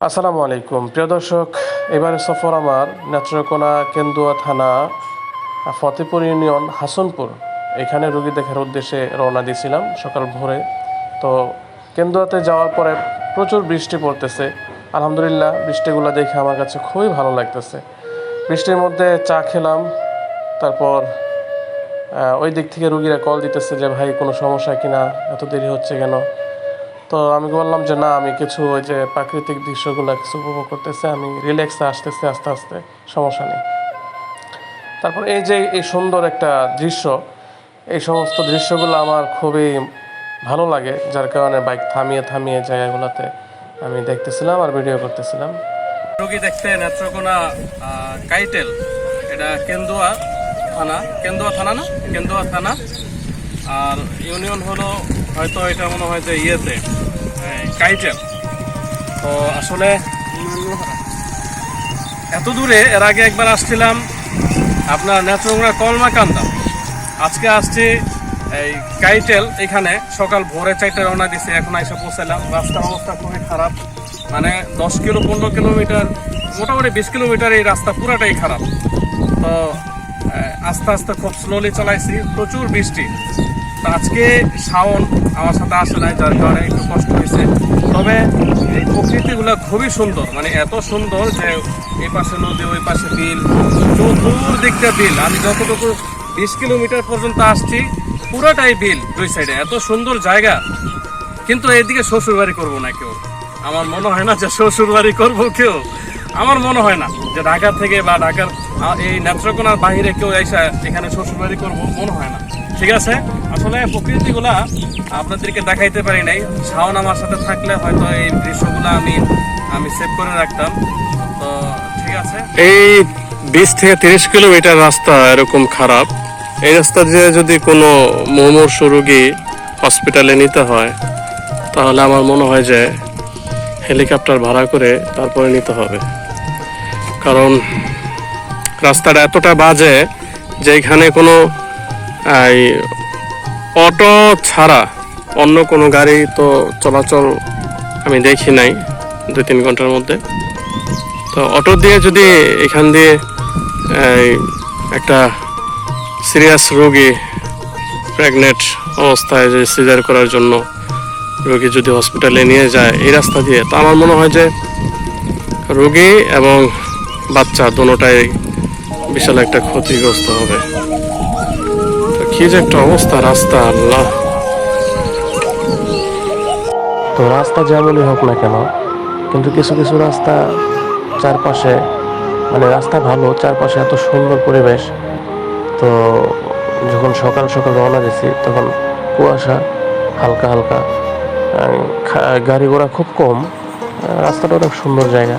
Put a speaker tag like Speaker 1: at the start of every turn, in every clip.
Speaker 1: আসসালামু আলাইকুম। প্রিয় দর্শক এবারে সফর আমার নেত্রকোনা কেন্দুয়া থানা, ফতেপুর ইউনিয়ন, হাসনপুর। এখানে রুগী দেখার উদ্দেশ্যে রওনা দিয়েছিলাম সকাল ভোরে। তো কেন্দুয়াতে যাওয়ার পরে প্রচুর বৃষ্টি পড়তেছে। আলহামদুলিল্লাহ, বৃষ্টিগুলো দেখে আমার কাছে খুবই ভালো লাগতেছে। বৃষ্টির মধ্যে চা খেলাম, তারপর ওই দিক থেকে রুগীরা কল দিতেছে যে, ভাই, কোনো সমস্যা কিনা? এত দেরি হচ্ছে কেন? তো আমি বললাম যে, না, আমি কিছু ওই যে প্রাকৃতিক দৃশ্যগুলো কিছু উপভোগ করতেছে, আমি রিল্যাক্সে আসতেছে আস্তে আস্তে, সমস্যা নেই। তারপর এই যে এই সুন্দর একটা দৃশ্য, এই সমস্ত দৃশ্যগুলো আমার খুবই ভালো লাগে, যার কারণে বাইক থামিয়ে থামিয়ে জায়গাগুলোতে আমি দেখতেছিলাম আর ভিডিও করতেছিলাম।
Speaker 2: রোগী দেখতে নেত্রকোনা কাইটেল, এটা কেন্দুয়া থানা কেন্দুয়া থানা না? কেন্দুয়া থানা। আর ইউনিয়ন হলো হয়তো এটা মনে হয় যে ইয়েতে। কাইটেল তো আসলে এত দূরে, এর আগে একবার আসছিলাম আপনার নেত্রকোনা কলমাকান্দা। আজকে আসছি এই কাইটেল, এখানে সকাল ভোরে চারটে রওনা দিছে, এখন এসে পৌঁছালাম রাস্তার অবস্থা খুবই খারাপ। মানে দশ কিলো, পনেরো কিলোমিটার, মোটামুটি বিশ কিলোমিটার এই রাস্তা পুরাটাই খারাপ। তো আস্তে আস্তে খুব স্লোলি চালাইছি। প্রচুর বৃষ্টি। আজকে শাওন আমার সাথে আসে নাই, যার কারণে একটু কষ্ট হয়েছে। তবে এই প্রকৃতিগুলো খুবই সুন্দর মানে এত সুন্দর যে এই পাশে নদী, ওই পাশে বিল, চতুর্দিকটা বিল। আমি যতটুকু বিশ কিলোমিটার পর্যন্ত আসছি, পুরোটাই বিল দুই সাইডে এত সুন্দর জায়গা। কিন্তু এদিকে শ্বশুরবাড়ি করব না কেউ। আমার মনে হয় না যে শ্বশুরবাড়ি করব কেউ। আমার মনে হয় না যে ঢাকা থেকে বা ঢাকার এই নেত্রকোনার বাইরে কেউ এসে এখানে শ্বশুরবাড়ি করব, মনে হয় না। ঠিক আছে? আসলে প্রকৃতিগুলা আপনাদেরকে দেখাইতে পারি নাই। শাওন আমার সাথে থাকলে হয়তো এই দৃশ্যগুলো আমি আমি সেভ করে রাখতাম। তো ঠিক আছে।
Speaker 1: এই বিশ থেকে তিরিশ কিলোমিটার রাস্তা এরকম খারাপ। এই রাস্তা দিয়ে যদি কোনো মুমূর্ষু রোগী হসপিটালে নিতে হয়, তাহলে আমার মনে হয় যে হেলিকপ্টার ভাড়া করে তারপরে নিতে হবে। কারণ রাস্তাটা এতটা বাজে যে এখানে কোনো এই, অটো ছাড়া অন্য কোনো গাড়ি তো চলাচল আমি দেখি নাই দুই তিন ঘণ্টার মধ্যে। তো অটো দিয়ে যদি এখান দিয়ে একটা সিরিয়াস রোগী প্রেগনেন্ট অবস্থায় যে সিজার করার জন্য রোগী যদি হসপিটালে নিয়ে যায় এই রাস্তা দিয়ে তো আমার মনে হয় যে রোগী এবং বাচ্চা দুটোটাই বিশাল একটা ক্ষতিগ্রস্ত হবে। কি যে একটা অবস্থা রাস্তা, আল্লাহ। তো রাস্তা যেমনই হোক না কেন, কিন্তু কিছু কিছু রাস্তা চারপাশে মানে রাস্তা ভালো, চারপাশে এত সুন্দর পরিবেশ। তো যখন সকাল সকাল রওনা দিয়েছি তখন কুয়াশা হালকা হালকা গাড়ি ঘোড়া খুব কম রাস্তাটা অনেক সুন্দর জায়গা।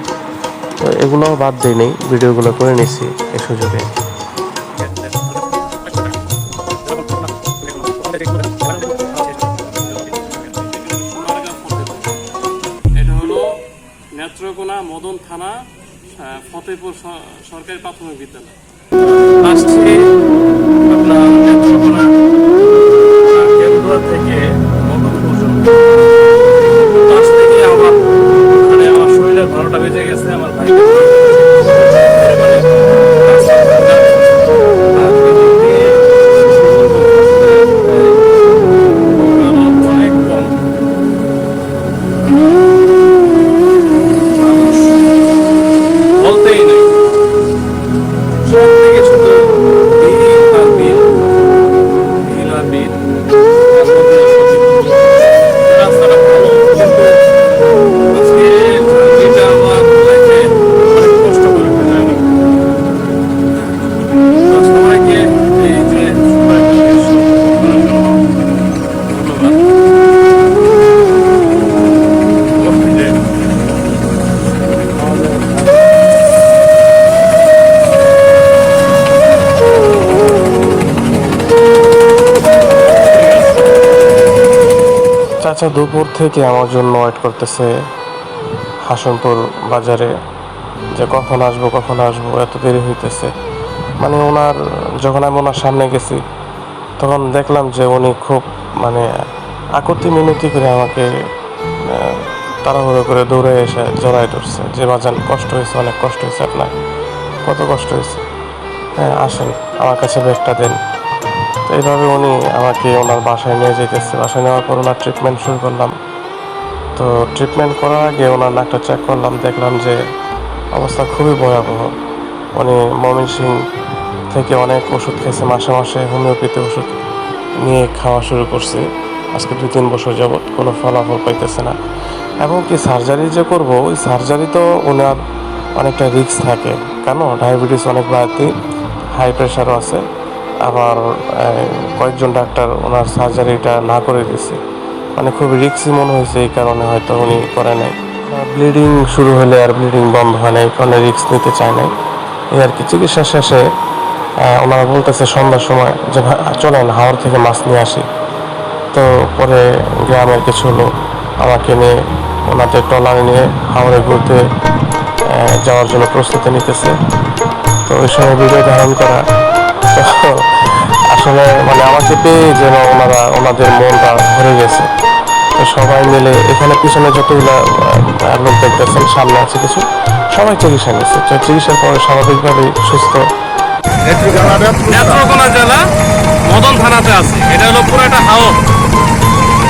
Speaker 1: তো এগুলোও বাদ দিইনি ভিডিওগুলো করে নিছি এই সুযোগে।
Speaker 2: আহ, সরকারি প্রাথমিক বিদ্যালয়।
Speaker 1: চাচা দুপুর থেকে আমার জন্য ওয়েট করতেছে হাসনপুর বাজারে যে কখন আসব কখন আসব, এত দেরি হইতেছে। মানে ওনার, যখন আমি ওনার সামনে গেছি, তখন দেখলাম যে উনি খুব মানে আকতি মিনতি করে আমাকে তাড়াহুড়ো করে দৌড়ে এসে জড়াই ধরছে। যে বাজান, কষ্ট হয়েছে, অনেক কষ্ট হয়েছে আপনার। কত কষ্ট হয়েছে? হ্যাঁ আসেন, আমার কাছে ব্যাগটা দেন। তো এইভাবে উনি আমাকে ওনার বাসায় নিয়ে যেতেছে বাসায় নেওয়ার পর ওনার ট্রিটমেন্ট শুরু করলাম। তো ট্রিটমেন্ট করার আগে ওনার নাকটা চেক করলাম, দেখলাম যে অবস্থা খুবই ভয়াবহ। উনি মমিন সিং থেকে অনেক ওষুধ খেয়েছে, মাসে মাসে হোমিওপ্যাথি ওষুধ নিয়ে খাওয়া শুরু করছে। আজকে দু তিন বছর যাবৎ কোনো ফলাফল পাইতেছে না। এবং কি সার্জারি যে করব, ওই সার্জারি তো ওনার অনেকটা রিস্ক থাকে। কেন? ডায়াবেটিস অনেক বাড়তি হাই প্রেশারও আছে। আবার কয়েকজন ডাক্তার ওনার সার্জারিটা না করে দিছে। মানে খুব রিক্সি মনে হয়েছে এই কারণে হয়তো উনি করে নাই। ব্লিডিং শুরু হলে আর ব্লিডিং বন্ধ হয় না এই কারণে রিক্স নিতে চায় নাই। এই আর কি চিকিৎসা শেষে ওনারা বলতেছে সন্ধ্যার সময় যে চলেন হাওড় থেকে মাছ নিয়ে আসি। তো পরে গ্রামের কিছু লোক আমাকে নিয়ে, ওনাদের ট্রলারে নিয়ে হাওড়ে ঘুরতে যাওয়ার জন্য প্রস্তুতি নিতেছে। তো ওই সময় ভিডিও ধারণ করা আসলে মানে আমাকে পেয়ে যেন ওনারা, ওনাদের মনটা ভরে গেছে। সবাই মিলে এখানে পিছনে যতগুলো লোক দেখতেছেন, সামনে আছে কিছু, সবাই চিকিৎসা নিচ্ছে। চিকিৎসার পরে স্বাভাবিকভাবেই সুস্থ।
Speaker 2: নেত্রকোনা জেলা মদন থানাতে আছে। এটা হলো পুরো একটা হাওর।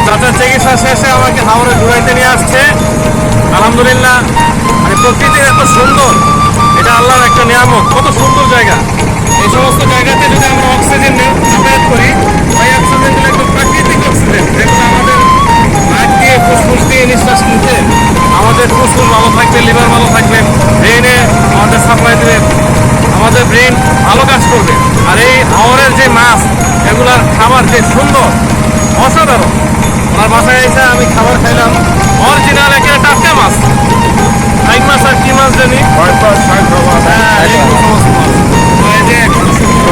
Speaker 2: চাচার চিকিৎসা শেষে আমাকে হাওরে ঘুরাইতে নিয়ে আসছে। আলহামদুলিল্লাহ। মানে প্রকৃতির এত সুন্দর। এটা আল্লাহর একটা নিয়ামত। কত সুন্দর জায়গা। এই সমস্ত জায়গাতে যদি আমরা অক্সিজেন যাতায়াত করি ওই অক্সিজেনগুলো একদম প্রাকৃতিক অক্সিজেন যেগুলো আমাদের নাক দিয়ে ফুসফুস দিয়ে নিঃশ্বাস নিতে আমাদের ফুসফুস ভালো থাকবে লিভার ভালো থাকবে ব্রেনে আমাদের সাপ্লাই দেবে আমাদের ব্রেন ভালো কাজ করবে। আর এই হাওরের যে মাছ এগুলার খাবার যে সুন্দর অসাধারণ। ওনার বাসায় এসে আমি খাবার খাইলাম অরিজিনাল একেবারে টাটকা মাছ। টাইম মাছ আর কি মাছ জানি? হ্যাঁ, এইগুলো সমস্ত মাছ।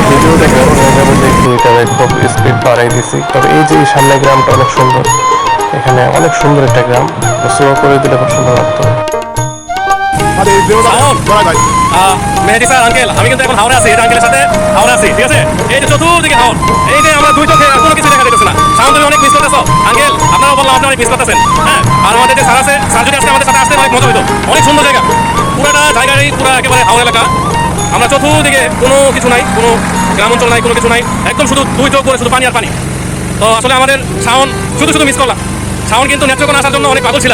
Speaker 1: ভিডিও দেখে মনে হয়ে যাবে যে থিয়েটারে খুব স্পিড বাড়াই দিছি। তবে এই যে সামনে গ্রামটা অনেক সুন্দর। এখানে অনেক সুন্দর একটা গ্রাম। স্লো করে দিলে খুব সুন্দর লাগতো।
Speaker 2: মেহেদি স্যার আঙ্কেল আমি কিন্তু এখন হাওড়ে আছি এটা আঙ্কেলের সাথে হাওড়ে আছি ঠিক আছে? এই যে চতুর্দিকে হাওড় এই যে আমরা দুই চোখে কোনো কিছু দেখা যেতেছে না। সাউন্ড তুমি অনেক মিস করতেছো। আঙ্কেল আপনারাও বললাম আপনি অনেক মিস করতেছেন হ্যাঁ? আর আমাদের যে স্যার আছে স্যার যদি আজকে আমাদের সাথে আসতে অনেক মজা হইতো। অনেক সুন্দর জায়গা। পুরাটা জায়গারই পুরো একেবারে হাওড় এলাকা। আমরা চতুর্দিকে কোনো কিছু নাই কোনো গ্রাম অঞ্চল নাই কোনো কিছু নাই। একদম শুধু দুই চোখ করে শুধু পানি আর পানি। তো আসলে আমাদের শাওন শুধু শুধু মিস করলাম। শাওন কিন্তু নেত্রকোনা আসার জন্য অনেক পাগল ছিল।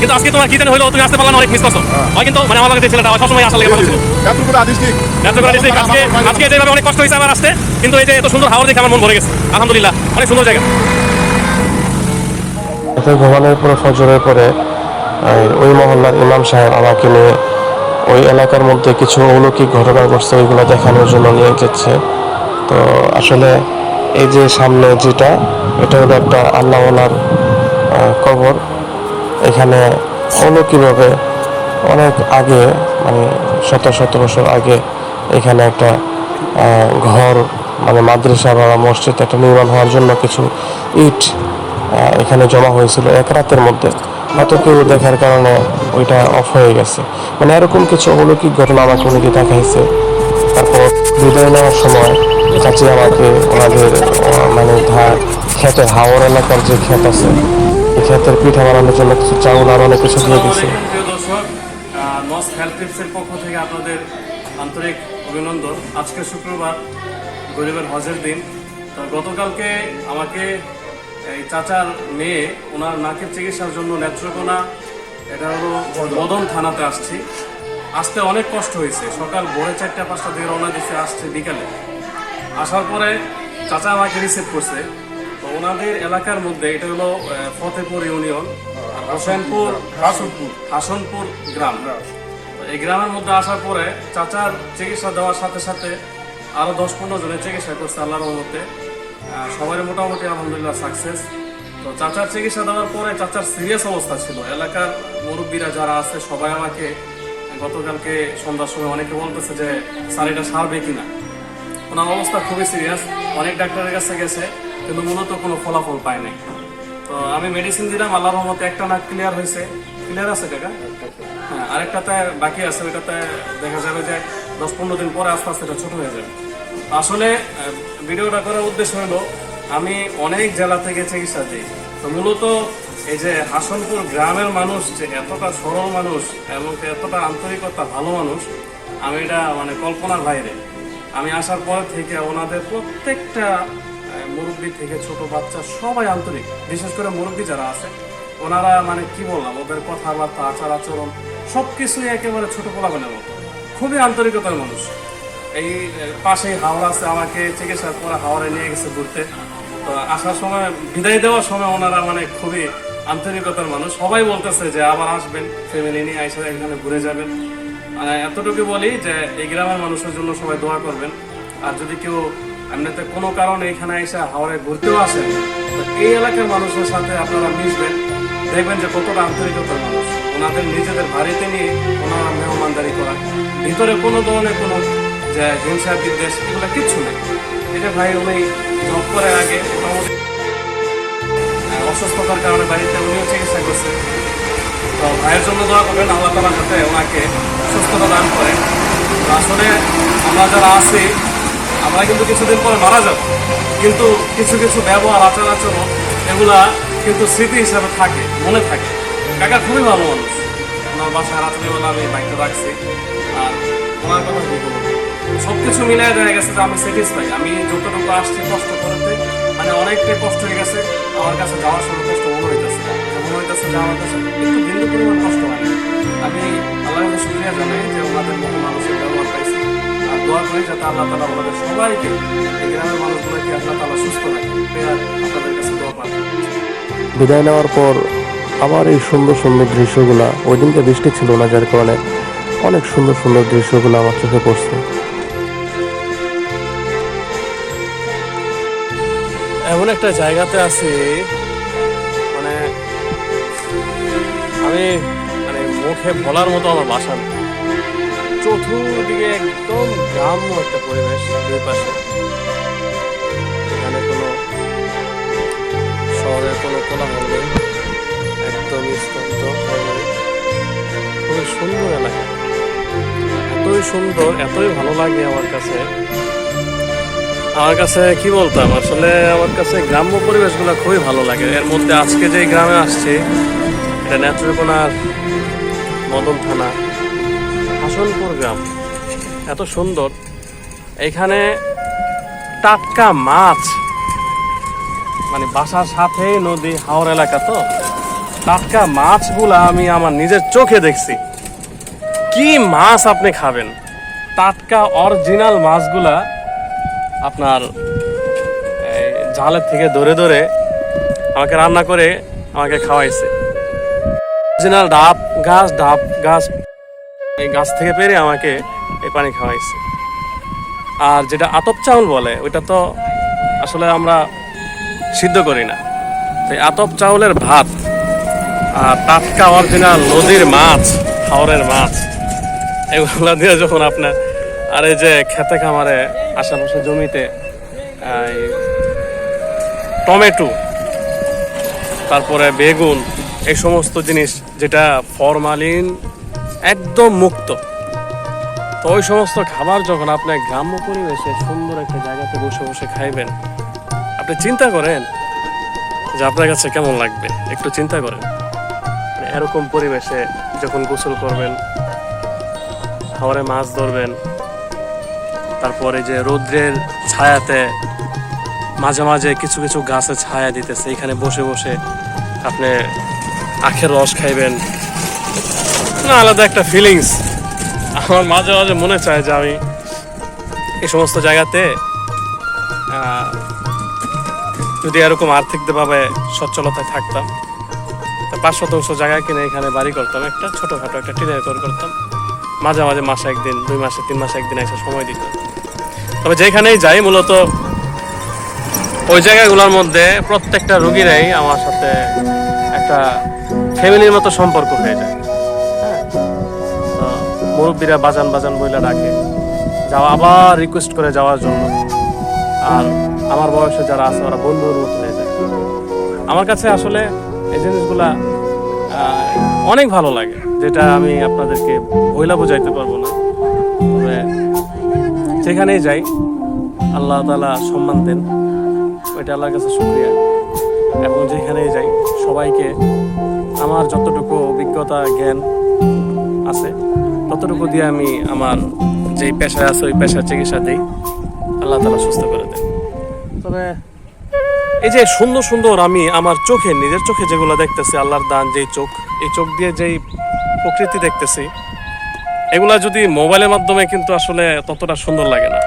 Speaker 2: কিন্তু আজকে তোমার কি জানি হলো তুমি আসতে পারলাম অনেক মিস করছ। হয়। কিন্তু মানে আমার কাছে ছেলেটা হয় সবসময় আসার লেগে ভালো ছিল। নেত্রকোনা ডিস্ট্রিক্ট আজকে আজকে যেভাবে অনেক কষ্ট হয়েছে আমার আসতে কিন্তু এই যে এত সুন্দর হাওড় দেখে আমার মন ভরে গেছে। আলহামদুলিল্লাহ অনেক সুন্দর জায়গা।
Speaker 1: ঘুমানোর পরে ফজরের পরে ওই মহল্লার ইমাম সাহেব আমাকে নিয়ে ওই এলাকার মধ্যে কিছু অলৌকিক ঘটনা ঘটছে, ওইগুলো দেখানোর জন্য নিয়ে যাচ্ছে তো আসলে এই যে সামনে যেটা, এটা হলো একটা আল্লাহওয়ালার কবর। এখানে অলৌকিকভাবে অনেক আগে মানে শত শত বছর আগে এখানে একটা ঘর মানে মাদ্রাসা বা মসজিদ একটা নির্মাণ হওয়ার জন্য কিছু ইট এখানে জমা হয়েছিল এক রাতের মধ্যে। হয়তো কেউ দেখার কারণে ওইটা অফ হয়ে গেছে। মানে এরকম কিছু অলৌকিক ঘটনা আমাকে উনি দেখাইছে। তারপর বিদায় নেওয়ার সময় চাচি আমাকে ওনাদের মানে ধার ক্ষেতের হাওড় এলাকার যে ক্ষেত আছে, এই ক্ষেতের পিঠা বানানোর জন্য কিছু চাউল আর অনেক কিছু দিয়ে দিছে।
Speaker 2: নস হেলথ পক্ষ থেকে আপনাদের আন্তরিক অভিনন্দন। আজকে শুক্রবার, গরিবের হজের দিন। গতকালকে আমাকে এই চাচার মেয়ে, ওনার নাকের চিকিৎসার জন্য নেত্রকোনা এটা হলো মদন থানাতে আসছি। আসতে অনেক কষ্ট হয়েছে। সকাল ভোরে চারটা পাঁচটা দিকে রওনা দিচ্ছে আসছে বিকালে। আসার পরে চাচা আমাকে রিসিভ করছে। তো ওনাদের এলাকার মধ্যে এটা হলো ফতেপুর ইউনিয়ন হোসেনপুর হাসনপুর। হাসনপুর গ্রাম। এই গ্রামের মধ্যে আসার পরে চাচার চিকিৎসা দেওয়ার সাথে সাথে আরও দশ পনেরো জনের চিকিৎসা করছে আল্লাহর মধ্যে সবারই মোটামুটি আলহামদুলিল্লাহ সাকসেস তো চাচার চিকিৎসা দেওয়ার পরে চাচার সিরিয়াস অবস্থা ছিল। এলাকার মুরব্বীরা যারা আছে, সবাই আমাকে গতকালকে সন্ধ্যার সময় অনেকে বলতেছে যে, স্যার, এটা সারবে কিনা? ওনার অবস্থা খুবই সিরিয়াস অনেক ডাক্তারের কাছে গেছে, কিন্তু মূলত কোনো ফলাফল পায় নাই। তো আমি মেডিসিন দিলাম, আল্লাহর রহমতে একটা নাক ক্লিয়ার হয়েছে। ক্লিয়ার আছে টাকা? হ্যাঁ আরেকটাতে বাকি আছে, ওইটাতে দেখা যাবে যে দশ পনেরো দিন পরে আস্তে আস্তে এটা ছোট হয়ে যাবে। আসলে ভিডিওটা করার উদ্দেশ্য হলো, আমি অনেক জেলা থেকে চিকিৎসা দিই। তো মূলত
Speaker 3: এই যে হাসনপুর গ্রামের মানুষ, যে এতটা সরল মানুষ এবং এতটা আন্তরিকতা ভালো মানুষ, আমি এটা মানে কল্পনার বাইরে। আমি আসার পর থেকে ওনাদের প্রত্যেকটা মুরব্বি থেকে ছোট বাচ্চা সবাই আন্তরিক। বিশেষ করে মুরব্বি যারা আছে, ওনারা মানে কি বললাম, ওদের কথাবার্তা আচার আচরণ সব কিছুই একেবারে ছোট পোলাবেনের মতো। খুবই আন্তরিকতার মানুষ। এই পাশেই হাওড়া আছে, আমাকে চিকিৎসার পরে হাওড়ে নিয়ে গেছে ঘুরতে। তো আসার সময়, বিদায় দেওয়ার সময় ওনারা মানে খুবই আন্তরিকতার মানুষ। সবাই বলতেছে যে আবার আসবেন ফ্যামিলি নিয়ে এসে এখানে ঘুরে যাবেন। এতটুকু বলি যে এই গ্রামের মানুষের জন্য সবাই দোয়া করবেন। আর যদি কেউ এমনিতে কোনো কারণে এখানে এসে হাওড়ে ঘুরতেও আসেন তো এই এলাকার মানুষের সাথে আপনারা মিশবেন। দেখবেন যে কতটা আন্তরিকতার মানুষ। ওনাদের নিজেদের বাড়িতে নিয়ে ওনারা মেহমানদারি করা ভিতরে কোনো ধরনের কোনো যে হিংসা বিদ্বেষ, এগুলো কিচ্ছু নেই। এটা ভাই উনি জব করে আগে মোটামুটি অসুস্থতার কারণে বাড়িতে উনিও চিকিৎসা করছে। তো ভাইয়ের জন্য দোয়া করবেন, আল্লাহ তালা যাতে ওনাকে সুস্থতা দান করেন। আসলে আমরা যারা আছি, আমরা কিন্তু কিছুদিন পরে মারা যাব। কিন্তু কিছু কিছু ব্যবহার, আচার আচরণ, এগুলা কিন্তু স্মৃতি হিসাবে থাকে, মনে থাকে। কাকা খুবই ভালো মানুষ। ওনার বাসায় রাত্রিবেলা আমি বাইকটা রাখছি। আর ওনার কথা কি সব কিছু মিলিয়ে দেখা গেছে যে আমি স্যাটিসফাই আমি যতটুকু আসছি কষ্ট করতে মানে অনেকটাই কষ্ট হয়ে গেছে। আমার কাছে যাওয়ার সময় কষ্ট মনে হইতেছে। মনে হইতেছে যে আমার কাছে একটু বিন্দু পরিমাণ কষ্ট হয়। আমি আল্লাহর কাছে শুক্রিয়া জানাই যে ওনাদের মতো মানুষের ব্যবহার পাইছি। আর দোয়া করি যাতে আল্লাহ তালা ওনাদের সবাইকে এই গ্রামের মানুষগুলোকে আল্লাহ তালা সুস্থ রাখে। আপনাদের কাছে দোয়া পাঠাই
Speaker 1: বিদায় নেওয়ার পর আবার এই সুন্দর সুন্দর দৃশ্যগুলা, ওই দিনকে বৃষ্টি ছিল না, যার কারণে অনেক সুন্দর সুন্দর দৃশ্যগুলো আমার চোখে পড়ছে।
Speaker 2: এমন একটা জায়গাতে আছি মানে আমি মানে মুখে বলার মতো আমার বাসা চতুর্দিকে একদম গ্রাম্য একটা পরিবেশ দুই পাশে। এখানে কোনো শহরের কোনো কোলাহল নেই, একদম স্তব্ধ। খুবই সুন্দর এলাকা। এতই সুন্দর, এতই ভালো লাগে আমার কাছে। আমার কাছে কি বলতাম? আসলে আমার কাছে গ্রাম্য পরিবেশগুলো খুবই ভালো লাগে। এর মধ্যে আজকে যে গ্রামে আসছি, এটা নেত্রকোনার মদন থানা, হাসনপুর গ্রাম। এত সুন্দর। এখানে টাটকা মাছ মানে বাসার সাথে নদী, হাওর এলাকা তো? টাটকা মাছগুলা আমি আমার নিজের চোখে দেখছি। কি মাছ আপনি খাবেন? টাটকা অরিজিনাল মাছগুলা আপনার জালের থেকে ধরে ধরে আমাকে রান্না করে আমাকে খাওয়াইছে। অরিজিনাল ডাব, গাছ ডাব, গাছ, এই গাছ থেকে পেরে আমাকে এই পানি খাওয়াইছে। আর যেটা আতপ চাউল বলে, ওইটা তো আসলে আমরা সিদ্ধ করি না। সেই আতপ চাউলের ভাত আর টাটকা অরিজিনাল নদীর মাছ, হাওরের মাছ, এগুলো দিয়ে যখন আপনার আর এই যে খেতে খামারে আশেপাশে জমিতে টমেটো, তারপরে বেগুন, এই সমস্ত জিনিস যেটা ফরমালিন একদম মুক্ত। তো ওই সমস্ত খাবার যখন আপনি গ্রাম্য পরিবেশে সুন্দর একটা জায়গাতে বসে বসে খাইবেন, আপনি চিন্তা করেন যে আপনার কাছে কেমন লাগবে? একটু চিন্তা করেন। মানে এরকম পরিবেশে যখন গোসল করবেন খাবারে মাছ ধরবেন তারপরে যে রৌদ্রের ছায়াতে মাঝে মাঝে কিছু কিছু গাছে ছায়া দিতেছে, এখানে বসে বসে আপনি আখের রস খাইবেন। না, আলাদা একটা ফিলিংস আমার মাঝে মাঝে মনে চায় যে আমি এই সমস্ত জায়গাতে যদি এরকম আর্থিকভাবে সচ্ছলতায় থাকতাম পাঁচ শতাংশ জায়গা কিনে এখানে বাড়ি করতাম, একটা ছোটোখাটো একটা টিনের ঘর করতাম। মাঝে মাঝে মাসে একদিন, দুই মাসে, তিন মাসে একদিন এসে সময় দিত তবে যেখানেই যাই, মূলত ওই জায়গাগুলোর মধ্যে প্রত্যেকটা রুগীরাই আমার সাথে একটা ফ্যামিলির মতো সম্পর্ক হয়ে যায়। হ্যাঁ? তো মুরব্বীরা বাজান বাজান বইলা ডাকে। যাওয়া আবার রিকোয়েস্ট করে যাওয়ার জন্য। আর আমার বয়সে যারা আছে, ওরা বন্ধুর মতো হয়ে যায়। আমার কাছে আসলে এই জিনিসগুলা অনেক ভালো লাগে, যেটা আমি আপনাদেরকে বইলা বোঝাইতে পারব না। তবে যেখানেই যাই, আল্লাহ তালা সম্মান দেন। ওইটা আল্লাহর কাছে শুক্রিয়া। এবং যেখানেই যাই, সবাইকে আমার যতটুকু অভিজ্ঞতা, জ্ঞান আছে, ততটুকু দিয়ে আমি আমার যেই পেশায় আছে, ওই পেশার চিকিৎসা দিই। আল্লাহ তালা সুস্থ করে দেয় তবে এই যে সুন্দর সুন্দর আমি আমার চোখে, নিজের চোখে যেগুলো দেখতেছি, আল্লাহর দান যেই চোখ, এই চোখ দিয়ে যেই প্রকৃতি দেখতেছি এগুলা যদি মোবাইলের মাধ্যমে কিন্তু আসলে ততটা সুন্দর লাগে না।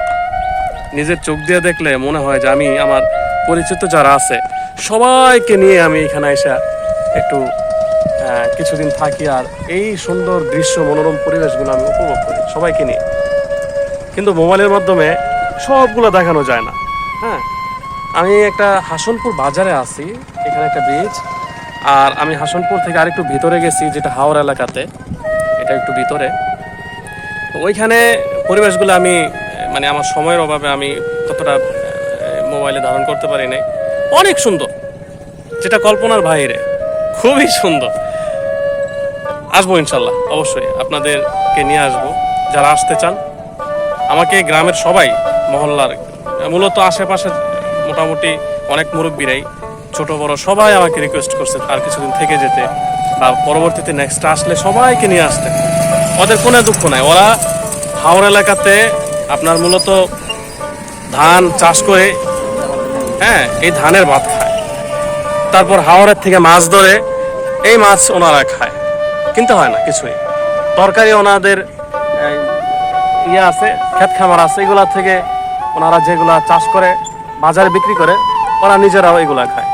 Speaker 2: নিজের চোখ দিয়ে দেখলে মনে হয় যে আমি আমার পরিচিত যারা আছে, সবাইকে নিয়ে আমি এখানে এসে একটু কিছুদিন থাকি আর এই সুন্দর দৃশ্য, মনোরম পরিবেশগুলো আমি উপভোগ করি সবাইকে নিয়ে। কিন্তু মোবাইলের মাধ্যমে সবগুলো দেখানো যায় না। হ্যাঁ আমি একটা হাসনপুর বাজারে আছি, এখানে একটা ব্রিজ আর আমি হাসনপুর থেকে আরেকটু ভিতরে গেছি, যেটা হাওড় এলাকাতে। এটা একটু ভিতরে। ওইখানে পরিবেশগুলো আমি মানে আমার সময়ের অভাবে আমি ততটা মোবাইলে ধারণ করতে পারি নাই। অনেক সুন্দর। যেটা কল্পনার বাইরে খুবই সুন্দর। আসব ইনশাল্লাহ, অবশ্যই আপনাদেরকে নিয়ে আসব। যারা আসতে চান, আমাকে গ্রামের সবাই, মহল্লার, মূলত আশেপাশে মোটামুটি অনেক মুরব্বীরাই, ছোট, বড় সবাই আমাকে রিকোয়েস্ট করছে আর কিছুদিন থেকে যেতে। বা পরবর্তীতে নেক্সট আসলে সবাইকে নিয়ে আসতে। ওদের কোনো দুঃখ নাই। ওরা হাওড় এলাকাতে আপনার মূলত ধান চাষ করে হ্যাঁ এই ধানের ভাত খায়। তারপর হাওড়ের থেকে মাছ ধরে এই মাছ ওনারা খায়। কিনতে হয় না, কিছুই। তরকারি ওনাদের ইয়ে আছে, ক্ষেত খামার আছে, এগুলা থেকে ওনারা যেগুলা চাষ করে, বাজারে বিক্রি করে, ওরা নিজেরাও এগুলা খায়।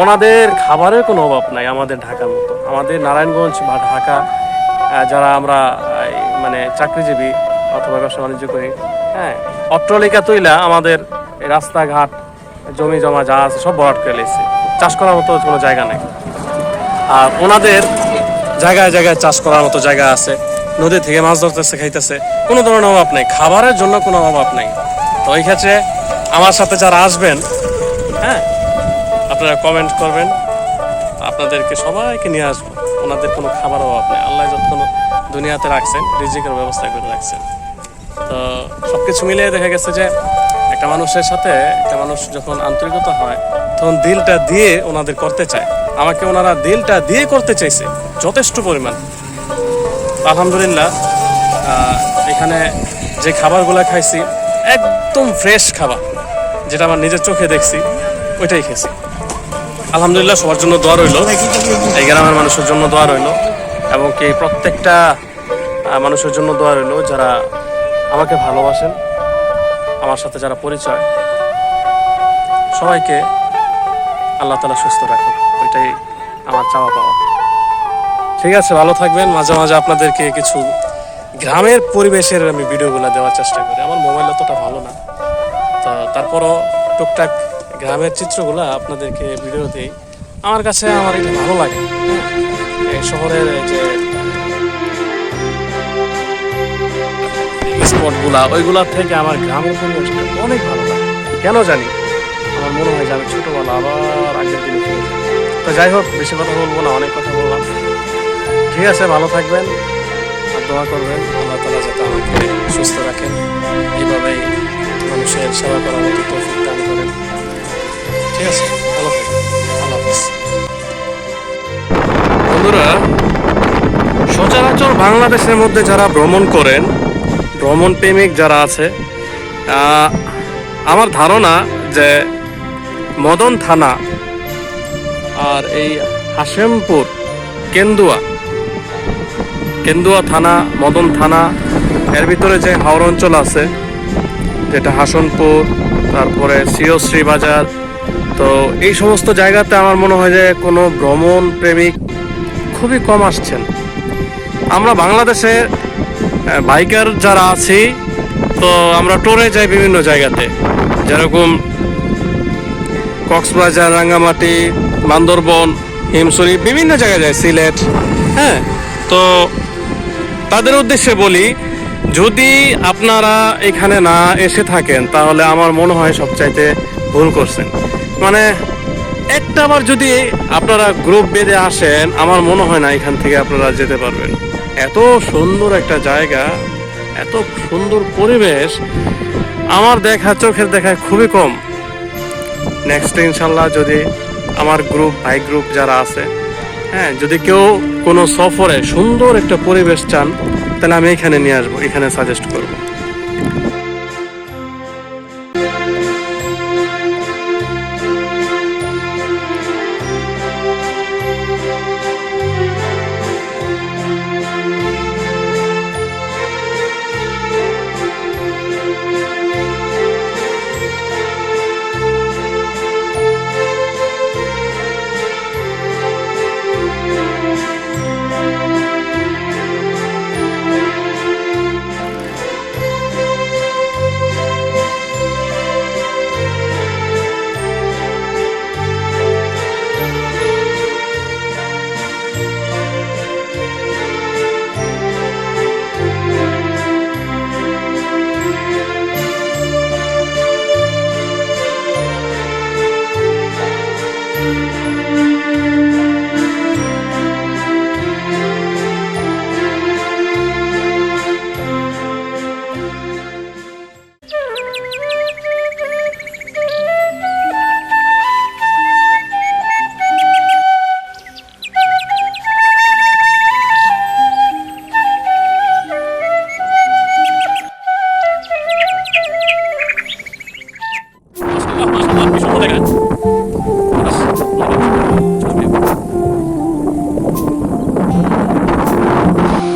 Speaker 2: ওনাদের খাবারের কোনো অভাব নাই আমাদের ঢাকার মতো। আমাদের নারায়ণগঞ্জ বা ঢাকা যারা আমরা মানে চাকরিজীবী অথবা ব্যবসা বাণিজ্য করি হ্যাঁ অট্টলিকা তৈলা আমাদের রাস্তাঘাট, জমি জমা যা আছে সব ভরাট করে লেগেছে। চাষ করার মতো কোনো জায়গা নেই। আর ওনাদের জায়গায় জায়গায় চাষ করার মতো জায়গা আছে। নদী থেকে মাছ ধরতেছে, খাইতেছে। কোনো ধরনের অভাব নেই। খাবারের জন্য কোনো অভাব নেই। তো ওই ক্ষেত্রে আমার সাথে যারা আসবেন হ্যাঁ আপনারা কমেন্ট করবেন। আপনাদেরকে সবাইকে নিয়ে আসব। ওনাদের কোনো খাবার অভাব নেই। আল্লাহ যতক্ষণ দুনিয়াতে রাখছেন, রিজিকের ব্যবস্থা করে রাখছেন। তো সব কিছু মিলিয়ে দেখা গেছে যে একটা মানুষের সাথে একটা মানুষ যখন আন্তরিকতা হয়, তখন দিলটা দিয়ে ওনাদের করতে চায়। আমাকে ওনারা দিলটা দিয়ে করতে চাইছে, যথেষ্ট পরিমাণ। আলহামদুলিল্লাহ এখানে যে খাবারগুলো খাইছি, একদম ফ্রেশ খাবার, যেটা আমার নিজের চোখে দেখছি, ওইটাই খেয়েছি। আলহামদুলিল্লাহ সবার জন্য দোয়া রইল। এই গ্রামের মানুষের জন্য দোয়া রইল এবং কি প্রত্যেকটা মানুষের জন্য দোয়া রইল যারা আমাকে ভালোবাসেন, আমার সাথে যারা পরিচয়, সবাইকে আল্লাহ তালা সুস্থ রাখুন ওইটাই আমার চাওয়া পাওয়া। ঠিক আছে, ভালো থাকবেন। মাঝে মাঝে আপনাদেরকে কিছু গ্রামের পরিবেশের আমি ভিডিওগুলো দেওয়ার চেষ্টা করি। আমার মোবাইল অতটা ভালো না। তো তারপরও টুকটাক গ্রামের চিত্রগুলো আপনাদেরকে ভিডিও দিই। আমার কাছে আমার এটা ভালো লাগে। হ্যাঁ। এই শহরের যে স্পটগুলা ওইগুলা থেকে আমার গ্রামের পরিবেশটা অনেক ভালো লাগে। কেন জানি? আমার মনে হয় যে আমি ছোটবেলা আবার আগের দিনে ফিরে। তো যাই হোক, বেশি কথা বলব না, অনেক কথা বললাম। ঠিক আছে, ভালো থাকবেন আর দোয়া করবেন। আল্লাহ তালা যাতে আমাকে সুস্থ রাখেন। এইভাবেই মানুষের সেবা করার মতো তৌফিক দান করেন। বন্ধুরা, সচরাচর বাংলাদেশের মধ্যে যারা ভ্রমণ করেন, ভ্রমণ প্রেমিক যারা আছে আমার ধারণা যে মদন থানা আর এই হাসেমপুর কেন্দুয়া কেন্দুয়া থানা, মদন থানা, এর ভিতরে যে হাওড় অঞ্চল আছে, যেটা হাসনপুর, তারপরে শ্রী বাজার তো এই সমস্ত জায়গাতে আমার মনে হয় যে কোনো ভ্রমণ প্রেমিক খুবই কম আসছেন। আমরা বাংলাদেশে বাইকার যারা আছি, তো আমরা টোরে যাই বিভিন্ন জায়গাতে। যেরকম কক্সবাজার, রাঙ্গামাটি, বান্দরবন, হিমসরি, বিভিন্ন জায়গায় যায় সিলেট হ্যাঁ? তো তাদের উদ্দেশ্যে বলি, যদি আপনারা এখানে না এসে থাকেন, তাহলে আমার মনে হয় সবচাইতে ভুল করছেন। মানে একটা বার যদি আপনারা গ্রুপ বেঁধে আসেন, আমার মনে হয় না এখান থেকে আপনারা যেতে পারবেন। এত সুন্দর একটা জায়গা, এত সুন্দর পরিবেশ, আমার দেখা, চোখের দেখায় খুবই কম। নেক্সট ইনশাল্লাহ যদি আমার গ্রুপ ভাই গ্রুপ যারা আছে হ্যাঁ যদি কেউ কোনো সফরে সুন্দর একটা পরিবেশ চান, তাহলে আমি এখানে নিয়ে আসব, এখানে সাজেস্ট করব।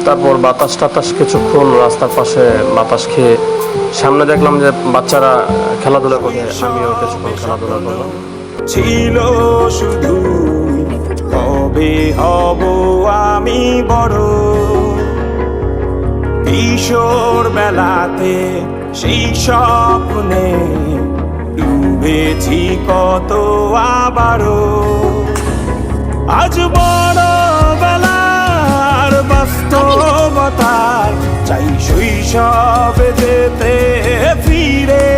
Speaker 2: তারপর বাতাস টাতাস কিছুক্ষণ রাস্তার পাশে বাতাস খেয়ে সামনে দেখলাম যে বাচ্চারা খেলাধুলা করছে আমিও কিছুক্ষণ খেলাধুলা করলাম।
Speaker 4: ছিল শুধু কবে হব আমি বড়? কিশোর বেলাতে সেই স্বপ্নে ডুবেছি কত আবারও। আজ বড় বেলার বাস্তবতার চাই শৈশবে যেতে ফিরে।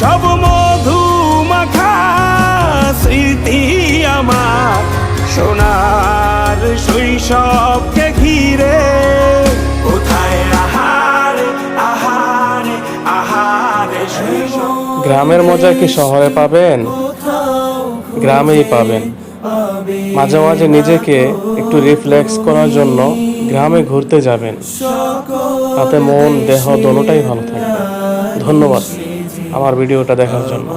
Speaker 4: সব মধু মাখা স্মৃতি আমার সোনার শৈশবকে ঘিরে।
Speaker 5: গ্রামের মজা কি শহরে পাবেন? গ্রামেই পাবেন। মাঝে মাঝে নিজেকে একটু রিফ্লেক্স করার জন্য গ্রামে ঘুরতে যাবেন। তাতে মন, দেহ, দোনোটাই ভালো থাকবে। ধন্যবাদ আমার ভিডিওটা দেখার জন্য।